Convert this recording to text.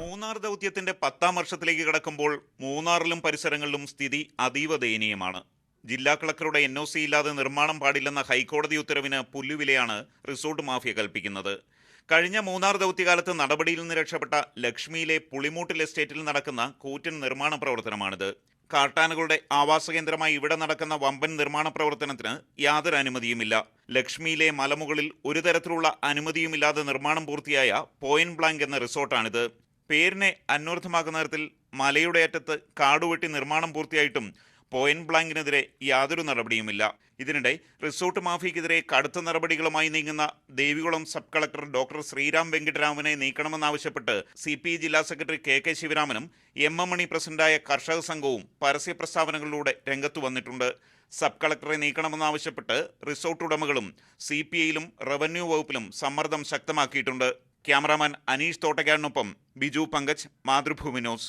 മൂന്നാർ ദൗത്യത്തിന്റെ പത്താം വർഷത്തിലേക്ക് കടക്കുമ്പോൾ മൂന്നാറിലും പരിസരങ്ങളിലും സ്ഥിതി അതീവ ദയനീയമാണ്. ജില്ലാ കളക്ടറുടെ എൻ ഒ സി ഇല്ലാതെ നിർമ്മാണം പാടില്ലെന്ന ഹൈക്കോടതി ഉത്തരവിന് പുല്ലുവിലയാണ് റിസോർട്ട് മാഫിയ കൽപ്പിക്കുന്നത്. കഴിഞ്ഞ മൂന്നാർ ദൗത്യകാലത്ത് നടപടിയിൽ നിന്ന് രക്ഷപ്പെട്ട ലക്ഷ്മിയിലെ പുളിമൂട്ടിൽ എസ്റ്റേറ്റിൽ നടക്കുന്ന കൂറ്റൻ നിർമ്മാണ പ്രവർത്തനമാണിത്. കാട്ടാനകളുടെ ആവാസ കേന്ദ്രമായി ഇവിടെ നടക്കുന്ന വമ്പൻ നിർമ്മാണ പ്രവർത്തനത്തിന് യാതൊരു അനുമതിയുമില്ല. ലക്ഷ്മിയിലെ മലമുകളിൽ ഒരു തരത്തിലുള്ള അനുമതിയുമില്ലാതെ നിർമ്മാണം പൂർത്തിയായ പോയിന്റ് ബ്ലാങ്ക് എന്ന റിസോർട്ടാണിത്. പേരിനെ അന്വർത്ഥമാക്കുന്ന തരത്തിൽ മലയുടെ അറ്റത്ത് കാടുവെട്ടി നിർമ്മാണം പൂർത്തിയായിട്ടും പോയിന്റ് ബ്ലാങ്കിനെതിരെ യാതൊരു നടപടിയുമില്ല. ഇതിനിടെ റിസോർട്ട് മാഫിയക്കെതിരെ കടുത്ത നടപടികളുമായി നീങ്ങുന്ന Devikulam sub collector doctor Sriram വെങ്കിട്ടരാമനെ നീക്കണമെന്നാവശ്യപ്പെട്ട് സി പി ജില്ലാ സെക്രട്ടറി കെ കെ ശിവരാമനും എം എം മണി പ്രസിഡന്റായ കർഷക സംഘവും പരസ്യ പ്രസ്താവനകളിലൂടെ രംഗത്തു വന്നിട്ടുണ്ട്. സബ് കളക്ടറെ നീക്കണമെന്നാവശ്യപ്പെട്ട് റിസോർട്ട് ഉടമകളും സി പി ഐയിലും റവന്യൂ വകുപ്പിലും സമ്മർദ്ദം ശക്തമാക്കിയിട്ടുണ്ട്. ക്യാമറാമാൻ അനീഷ് തോട്ടക്കാടിനൊപ്പം ബിജു പങ്കജ് മാതൃഭൂമി ന്യൂസ്.